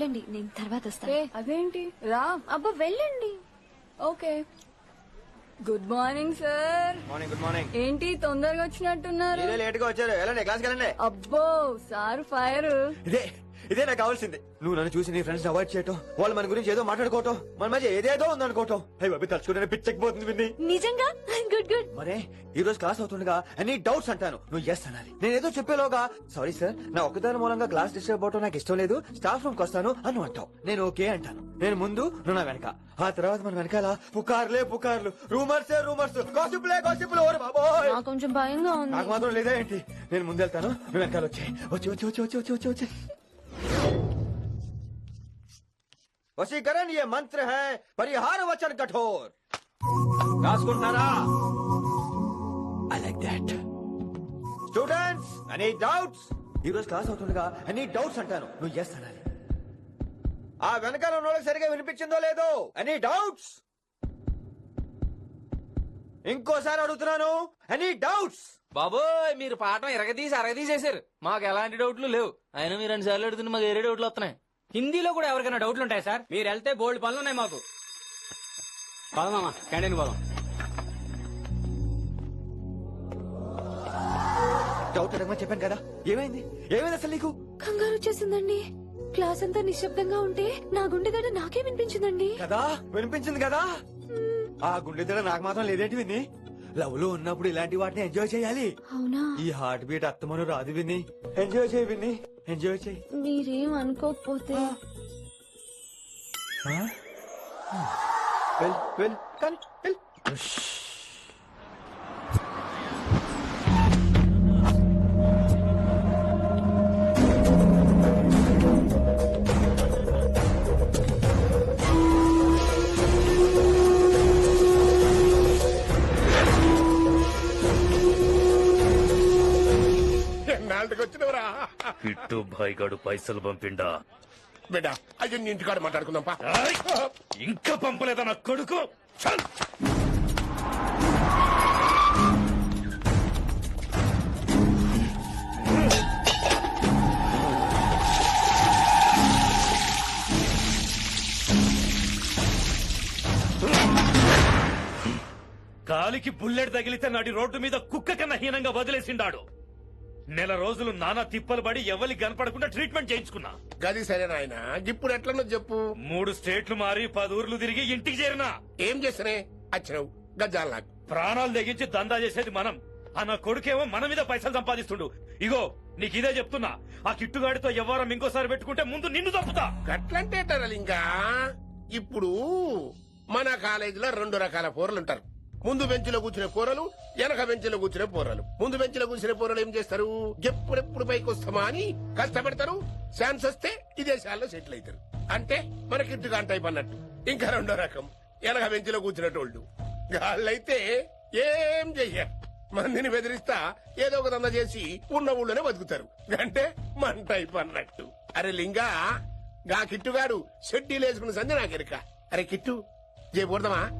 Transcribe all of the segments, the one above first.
వెళ్ళండి నేను తర్వాత ఏ వస్తాను అదేంటి? రా. అబ్బా వెళ్ళండి. Okay. Good morning sir. Morning good morning. ఏంటి తొందరగా వచ్చినట్టున్నారు? లేట్గా వచ్చారు. వెళ్ళండి క్లాస్కి వెళ్ళండి. అబ్బో సార్ ఫైర్. ఇదే ఇదే నాకు కావాల్సింది. నువ్వు నన్ను చూసి నీ ఫ్రెండ్స్ అవాయిడ్ చేయటం వాళ్ళు మన గురించి ఏదో మాట్లాడుకోవటం మన మధ్య ఏదేదో ఉందనుకోవటం. బాబీ తలుచుకుంటే పిచ్చకపోతుంది విన్ని. నిజంగా? గుడ్ గుడ్ మరే ఈ రోజు క్లాస్ అవుతుండగా ఎనీ డౌట్స్ అంటాను. నువ్వు ఎస్ అనాలి. నేను ఏదో చెప్పేలోగా సారీ సార్ నా ఒక్కదాని మూలంగా క్లాస్ డిస్టర్బ్ అవటం నాకు ఇష్టం లేదు. స్టాఫ్ రూమ్ వస్తాను అని అంటావు. నేను ఓకే అంటాను. నేను ముందు నువ్వు నా వెనక. ఆ తర్వాత మన వెనకాల పుకార్లే పుకార్లు. రూమర్సే రూమర్స్ గాసిప్లే గాసిప్లు ఓరు బాబోయ్! నాకు కొంచెం భయంగా ఉంది. నాకు మాత్రం లేదా ఏంటి? నేను ముందు వెళ్తాను నువ్వు వెనకాల వచ్చి వచ్చి వచ్చి వచ్చి వచ్చి వచ్చి వచ్చి వశీకరణ ఏ మంత్ర హై పరిహార వచన కఠోర్. రాసుకుంటున్నారా? I like that students any doubts ఈ రోజు క్లాస్ అవుతుండగా ఎనీ డౌట్స్ అంటాను. నువ్వు ఎస్ అనాలి. ఆ వెనకాల ఉన్న వాళ్ళకి సరిగా వినిపించిందో లేదో? ఎనీ డౌట్స్ ఇంకోసారి అడుగుతున్నాను ఎనీ డౌట్స్ బాబోయ్ మీరు పాఠం ఎరగదీసి అరగదీసేశారు. మాకు ఎలాంటి డౌట్లు లేవు. అయినా మీరు రెండు సార్లు అడుగుతుంటే మాకు వేరే డౌట్లు వస్తున్నాయి. హిందీలో కూడా ఎవరికైనా డౌట్లు ఉంటాయి సార్? మీరు వెళ్తే బోల్డ్ పనులు ఉన్నాయి మాకు పదమామా క్యాంటీన్ పోదాం. డౌట్ అడగమని చెప్పాను కదా. ఏమైంది? ఏమైంది అసలు నీకు? కంగారు వచ్చేసిందండి. క్లాస్ అంతా నిశ్శబ్దంగా ఉంటే నా గుండె దడ నాకే వినిపించిందండి. కదా? వినిపించింది కదా? ఆ గుండె దడ నాకు మాత్రం లేదేంటి విని లవ్లో ఉన్నప్పుడు ఇలాంటి వాటిని ఎంజాయ్ చేయాలి. అవునా? ఈ హార్ట్ బీట్ అత్తమను రాదు విని ఎంజాయ్ చేయి విని ఎంజాయ్ చేయి. మీరేం అనుకోకపోతే. వెల్ వెల్ కానీ వెల్ భాయ్ గడు పైసలు పంపిండా బిడ్డ అయ్యో నీ ఇంటికాడ మాట్లాడుకుందాం పా ఆయ్! ఇంకా పంపలేదా నా కొడుకు చల్! కాలికి బుల్లెట్ తగిలితే నాటి రోడ్డు మీద కుక్క కన్నా హీనంగా వదిలేసిండాడు నెల రోజులు నానా తిప్పలు పడి ఎవరికి కనపడకుండా ట్రీట్మెంట్ చేయించుకున్నా. గది సరే నాయన ఇప్పుడు ఎట్లనో చెప్పు. మూడు స్టేట్లు మారి పది ఊర్లు తిరిగి ఇంటికి చేరినా. ఏం చేస్తనే? వచ్చినావు గజ్జాలు నాకు. ప్రాణాలు తెగించి దందా చేసేది మనం. ఆ నా కొడుకేమో మన మీద పైసలు సంపాదిస్తుండు. ఇగో నీకు ఇదే చెప్తున్నా. ఆ కిట్టుగాడితో ఎవరం ఇంకోసారి పెట్టుకుంటే ముందు నిన్ను తప్పుతా గట్లంటే ఇంకా ఇప్పుడు మన కాలేజీలో రెండు రకాల పోరలు ఉంటారు ముందు బెంచ్లో కూర్చునే పోరలు వెనక బెంచ్లో కూర్చునే పోరలు. ముందు బెంచ్లో కూర్చునే పోరలు ఏం చేస్తారు? ఎప్పుడెప్పుడు పైకి వస్తామా అని కష్టపడతారు. ఛాన్స్ వస్తే విదేశాల్లో సెటిల్ అవుతారు. అంటే మనకి ఇట్టుగా టైప్ అన్నట్టు. ఇంకా రెండో రకం వెనక బెంచ్లో కూర్చునేటోళ్ళు. గాళ్ళైతే ఏం చెయ్యరు. మందిని బెదిరిస్తా ఏదో ఒక దంద చేసి ఉన్న ఊళ్ళోనే బతుకుతారు. అంటే మన టైప్ అన్నట్టు. అరే లింగా గా కిట్టుగాడు షెడ్డీలు వేసుకున్న సంధి నాకెరక. అరే కిట్టు చేయకూడదమా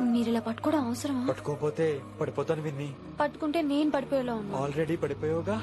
మీరు ఇలా పట్టుకోవడం అవసరమా? పట్టుకోపోతే పడిపోతాను విన్ని. పట్టుకుంటే నేను పడిపోయేలా ఉన్నా. ఆల్రెడీ పడిపోయావుగా.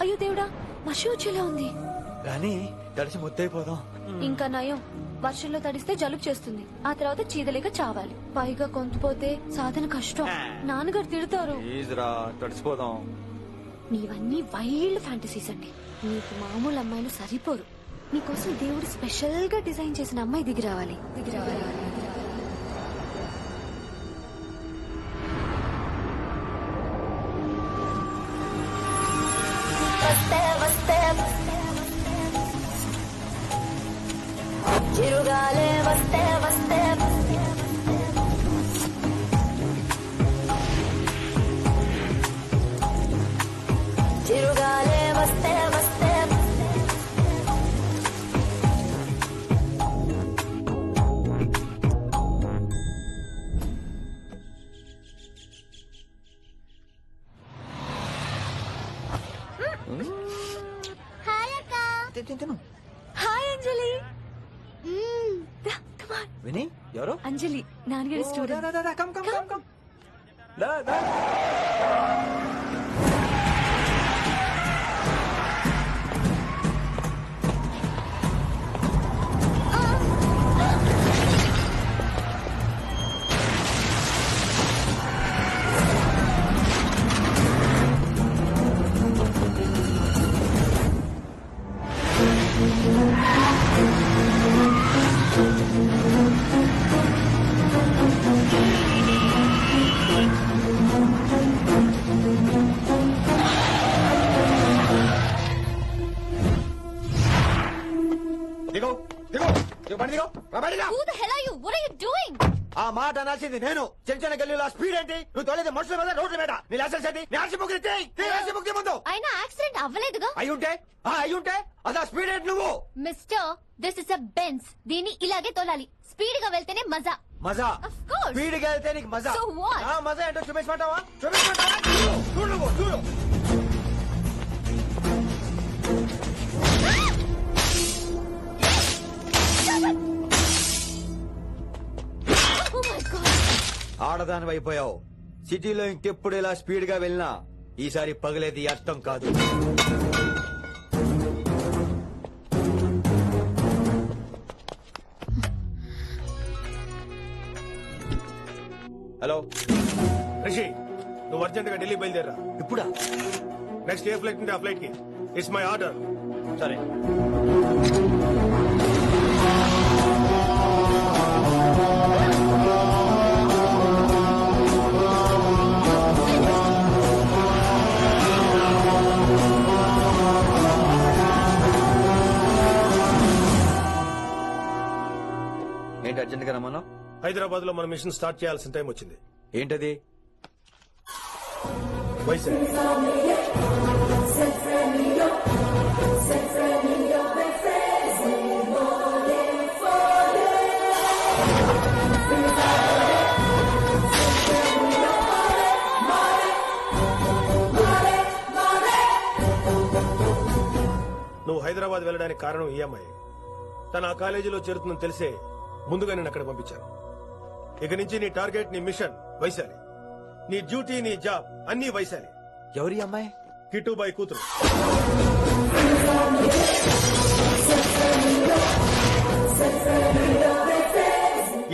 అయ్యో దేవుడా వర్షం వచ్చేలా ఉంది. కానీ తడిసి ముద్దైపోదాం ఇంకా నయం. వర్షంలో తడిస్తే జలుబు చేస్తుంది. ఆ తర్వాత చీదలేక చావాలి. పైగా కొంతపోతే సాధన కష్టం. నాన్నగారు తిడతారు. తడిసిపోదాం. నీవన్నీ వైల్డ్ ఫ్యాంటసీస్ అండి. నీకు మామూలు అమ్మాయిలు సరిపోరు. నీకోసం దేవుడు స్పెషల్గా డిజైన్ చేసిన అమ్మాయి దిగి రావాలి. దిగి రావాలి. హాయ్ అక్క. తిను. హాయ్ అంజలి. విని ఎవరు? అంజలి నాన్నగారి student come come come come దా దా. దిగో బండి దిగో రా బండి దిగో. Who the hell are you? What are you doing? ఆ మాట అనాల్సింది నేను. చిన్న చిన్న గల్లీలో స్పీడ్ ఏంటి? నువ్వు తోలేది మనుషుల మీద రోడ్ల మీద. నీ లైసెన్స్ ఏంటి? నీ ఆర్సీ బుక్ ఇచ్చేయ్. నీ ఆర్సీ బుక్ ముందు. అయినా యాక్సిడెంట్ అవ్వలేదుగా? అయి ఉంటే ఆ అయి ఉంటే అదా స్పీడ్ ఏంటి నువ్వు? Mister this is a Benz దీన్ని ఇలాగే తోలాలి. స్పీడ్గా వెళ్తేనే మజా. మజా. Of course. స్పీడ్గా వెళ్తే నీకు మజా. So what? ఆ మజా ఏంటో చూపించమంటావా? చూపించమంటావా? చూడు, చూడు నువ్వు, చూడు. ఆడదాని అయిపోయావు. సిటీలో ఇంకెప్పుడు ఇలా స్పీడ్గా వెళ్ళినా ఈసారి పగలేది అర్థం కాదు. హలో. రిషి నువ్వు అర్జెంట్గా ఢిల్లీ బయలుదేరా ఇప్పుడా? నెక్స్ట్ ఏ ఫ్లైట్ ఉంటే ఆ ఫ్లైట్కి. ఇట్స్ మై ఆర్డర్ సరే. హైదరాబాద్లో మన మిషన్ స్టార్ట్ చేయాల్సిన టైం వచ్చింది. ఏంటది? వైజాగ్ నువ్వు హైదరాబాద్ వెళ్ళడానికి కారణం ఈ అమ్మాయి. తన ఆ కాలేజీలో చేరుతుందని తెలిసే ముందుగా నేను అక్కడ పంపించాను. ఇక నుంచి నీ టార్గెట్ నీ మిషన్ వైశాలి. నీ డ్యూటీ నీ జాబ్ అన్ని వైశాలి. ఎవరి అమ్మాయి? కిట్టుబాయి కూతురు.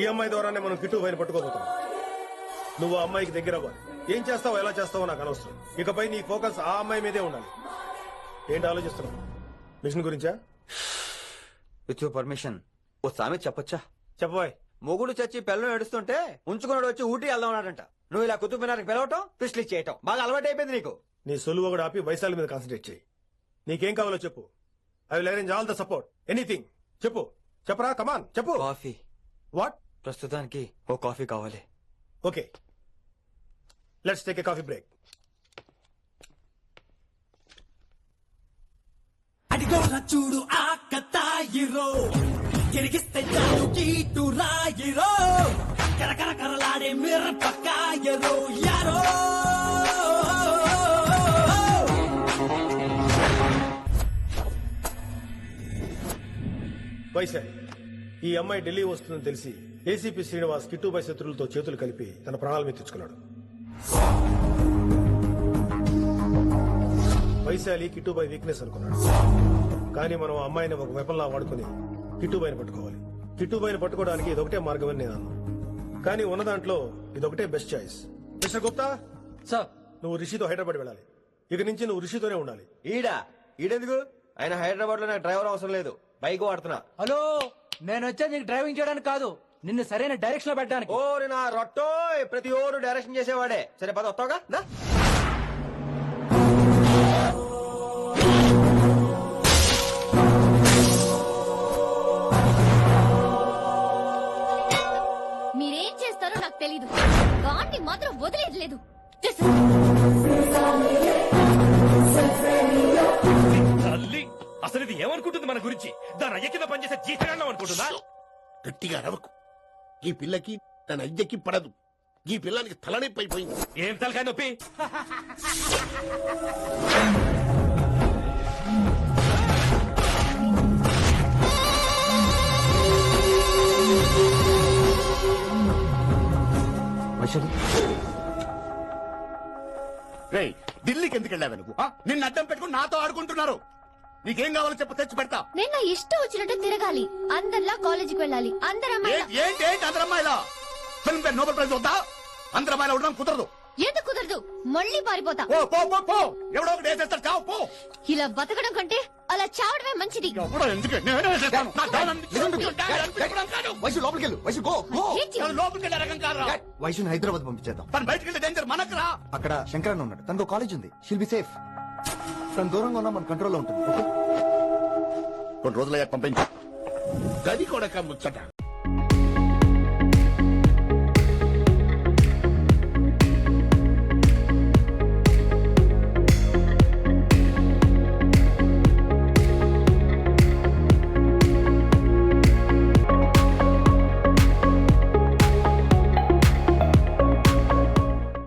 ఈ అమ్మాయి ద్వారానే మనం కిట్టుబాయిని పట్టుకోబోతున్నాం. నువ్వు ఆ అమ్మాయికి దగ్గర అవ్వాలి. ఏం చేస్తావో ఎలా చేస్తావో నాకు అనవసరం. ఇకపై నీ ఫోకస్ ఆ అమ్మాయి మీదే ఉండాలి. ఏంటి ఆలోచిస్తున్నావు? మిషన్ గురించా? With your permission. ఓ సామెత చెప్పొచ్చా? చెప్పబాయ్ మొగుడు చచ్చి పిల్లలు ఏడుస్తుంటే ఉంచుకున్నాడు వచ్చి ఊటీ వెళ్దాం అన్నాడంట. నువ్వు ఇలా కుతుబ్ మినార్కి పిలవటం పిస్లిక్ చేయటం బాగా అలవాటు అయిపోయింది నీకు. నీ సొలువు కూడా ఆపి వైశాలి మీద కాన్సన్ట్రేట్ చేయి. నీకేం కావాలో చెప్పు. I will arrange all the support. Anything. చెప్పు. చెప్పరా? కమాన్ చెప్పు. కాఫీ. వాట్ ప్రస్తుతానికి ఓ కాఫీ కావాలి. Okay. Let's take a coffee break అడిగోరా చూడు ఆ కతాయిరో తిరిగిస్తే చాలు కీటు రాయిరో కరకర కరలాడే మిరపకాయరో. యారో. వైశాలి ఈ అమ్మాయి ఢిల్లీ వస్తుందని తెలిసి ఏసీపీ శ్రీనివాస్ కిట్టుబై శత్రులతో చేతులు కలిపి తన ప్రాణాల మీద తెచ్చుకున్నాడు. వైశాలి కిట్టుబై వీక్నెస్ అనుకున్నాడు. కానీ మనం అమ్మాయిని ఒక వెపన్లా వాడుకుని కిట్టుబాయిని పట్టుకోవాలి. కిట్టుబాయిని పట్టుకోవడానికి ఇదొకటే మార్గం అని నేను అన్నాను కానీ ఉన్న దాంట్లో ఇదొకటే best choice mister Gupta? Sir. నువ్వు రిషితో హైదరాబాద్ వెళ్ళాలి. ఇక నుంచి నువ్వు రిషితోనే ఉండాలి. ఈడా? ఈడెందుకు? ఆయన హైదరాబాద్లో నాకు డ్రైవర్ అవసరం లేదు. బైక్ వాడుతున్నా. హలో నేను వచ్చేది నీకు డ్రైవింగ్ చేయడానికి కాదు. నిన్ను సరైన డైరెక్షన్లో పెట్టడానికి. ఓరి నా రొట్టో ప్రతి ఓరు డైరెక్షన్ చేసేవాడే. సరే పద వస్తావుగా? నాకు తెలీదు. వాడిని మాత్రం వదిలేదు లేదు తల్లి అసలు ఇది ఏమనుకుంటుంది మన గురించి? దాని అయ్య కింద పనిచేసే జీతగాండం అనుకుంటుందా? గట్టిగా అరవకు. ఈ పిల్లకి తన అద్దెకి పడదు. ఈ పిల్లానికి తలనొప్పి అయిపోయింది. ఏం తలకాయ నొప్పి? చూడు. రేయ్ ఢిల్లీకి ఎందుకు వెళ్ళావు నువ్వు ఆ? నిన్ను అడ్డం పెట్టుకుని నాతో ఆడుకుంటున్నారు. నీకేం కావాలో చెప్పు తెచ్చి పెడతా. నేను ఇష్టం వచ్చినట్టు తిరగాలి. అందరిలా కాలేజీకి వెళ్ళాలి. అందరు ఏంటి ఏంటి ఏంటి అందరమ్మాయిలా? ఫిల్మ్ పేరు నోబెల్ ప్రైజ్ వద్దా? అందరమ్మాయిలా ఉండడం కుదరదు. ఏదో కుదరదు? మళ్ళీ పారిపోతా. ఓ పో పో ఎవడో ఒకటి వేసేస్తాడు చావు పో. ఇలా బతకడం కంటే అలా చావడమే మంచిది. ఎవడో ఎందుకు? నేనే వేసేస్తాను. నా డాన్ అనిపించుకోవడం డాన్ అనిపించుకోవడం కాదు. వైసు లోపలికి వెళ్ళు. వైసు గో గో. Hate you. ఎవరు లోపలికి వెళ్ళే రకం కాదురా. వైసుని హైదరాబాద్ పంపించేద్దాం. తను బయటికి వెళ్తే డేంజర్ మనకురా అక్కడ శంకరన్ ఉన్నాడు. తనకు కాలేజ్ ఉంది. షిల్ బి సేఫ్ తన దూరంగా ఉన్నా మన కంట్రోల్లో ఉంటుంది. ఓకే. కొన్ని రోజులయ్యాక పంపించు. గది కూడా ముచ్చట.